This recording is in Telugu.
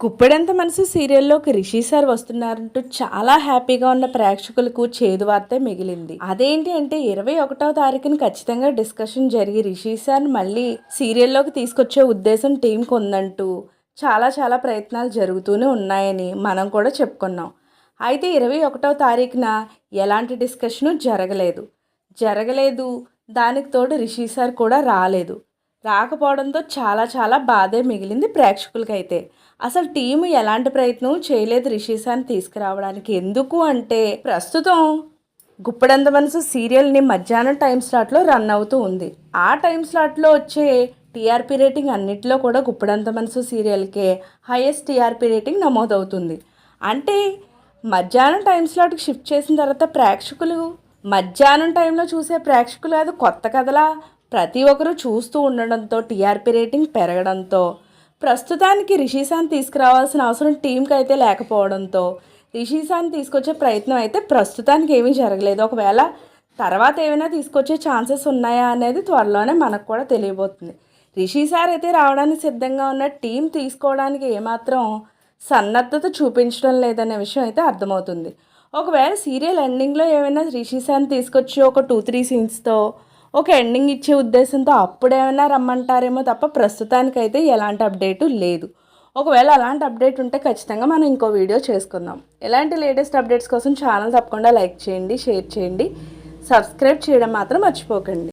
గుప్పెడంత మనసు సీరియల్లోకి రిషి సార్ వస్తున్నారంటూ చాలా హ్యాపీగా ఉన్న ప్రేక్షకులకు చేదు వార్తే మిగిలింది. అదేంటి అంటే ఇరవై ఒకటో తారీఖున ఖచ్చితంగా డిస్కషన్ జరిగి రిషి సార్ మళ్ళీ సీరియల్లోకి తీసుకొచ్చే ఉద్దేశం టీంకి ఉందంటూ చాలా చాలా ప్రయత్నాలు జరుగుతూనే ఉన్నాయని మనం కూడా చెప్పుకున్నాం. అయితే ఇరవై ఒకటో తారీఖున ఎలాంటి డిస్కషను జరగలేదు. జరగలేదు దానికి తోడు రిషి సార్ కూడా రాలేదు. రాకపోవడంతో చాలా చాలా బాధే మిగిలింది ప్రేక్షకులకైతే. అసలు టీము ఎలాంటి ప్రయత్నం చేయలేదు రిషిశాన్ని తీసుకురావడానికి. ఎందుకు అంటే ప్రస్తుతం గుప్పడంత మనసు సీరియల్ని మధ్యాహ్నం టైం స్లాట్లో రన్ అవుతూ ఉంది. ఆ టైం స్లాట్లో వచ్చే టీఆర్పీ రేటింగ్ అన్నిటిలో కూడా గుప్పడంత మనసు సీరియల్కే హైయెస్ట్ టీఆర్పీ రేటింగ్ నమోదవుతుంది. అంటే మధ్యాహ్నం టైం స్లాట్కి షిఫ్ట్ చేసిన తర్వాత ప్రేక్షకులు మధ్యాహ్నం టైంలో చూసే ప్రేక్షకులు అది కొత్త కథలా ప్రతి ఒక్కరూ చూస్తూ ఉండడంతో టీఆర్పీ రేటింగ్ పెరగడంతో ప్రస్తుతానికి రిషిశాంత్ తీసుకురావాల్సిన అవసరం టీంకి అయితే లేకపోవడంతో రిషిశాంత్ తీసుకొచ్చే ప్రయత్నం అయితే ప్రస్తుతానికి ఏమీ జరగలేదు. ఒకవేళ తర్వాత ఏమైనా తీసుకొచ్చే ఛాన్సెస్ ఉన్నాయా అనేది త్వరలోనే మనకు కూడా తెలియబోతుంది. రిషి సార్ అయితే రావడానికి సిద్ధంగా ఉన్న టీం తీసుకోవడానికి ఏమాత్రం సన్నద్ధత చూపించడం లేదనే విషయం అయితే అర్థమవుతుంది. ఒకవేళ సీరియల్ ఎండింగ్లో ఏమైనా రిషి సార్ని తీసుకొచ్చి ఒక టూ త్రీ సీన్స్తో ఒక ఎండింగ్ ఇచ్చే ఉద్దేశంతో అప్పుడేమైనా రమ్మంటారేమో తప్ప ప్రస్తుతానికైతే ఎలాంటి అప్డేటు లేదు. ఒకవేళ అలాంటి అప్డేట్ ఉంటే ఖచ్చితంగా మనం ఇంకో వీడియో చేసుకుందాం. ఎలాంటి లేటెస్ట్ అప్డేట్స్ కోసం ఛానల్ తప్పకుండా లైక్ చేయండి షేర్ చేయండి. సబ్స్క్రైబ్ చేయడం మాత్రం మర్చిపోకండి.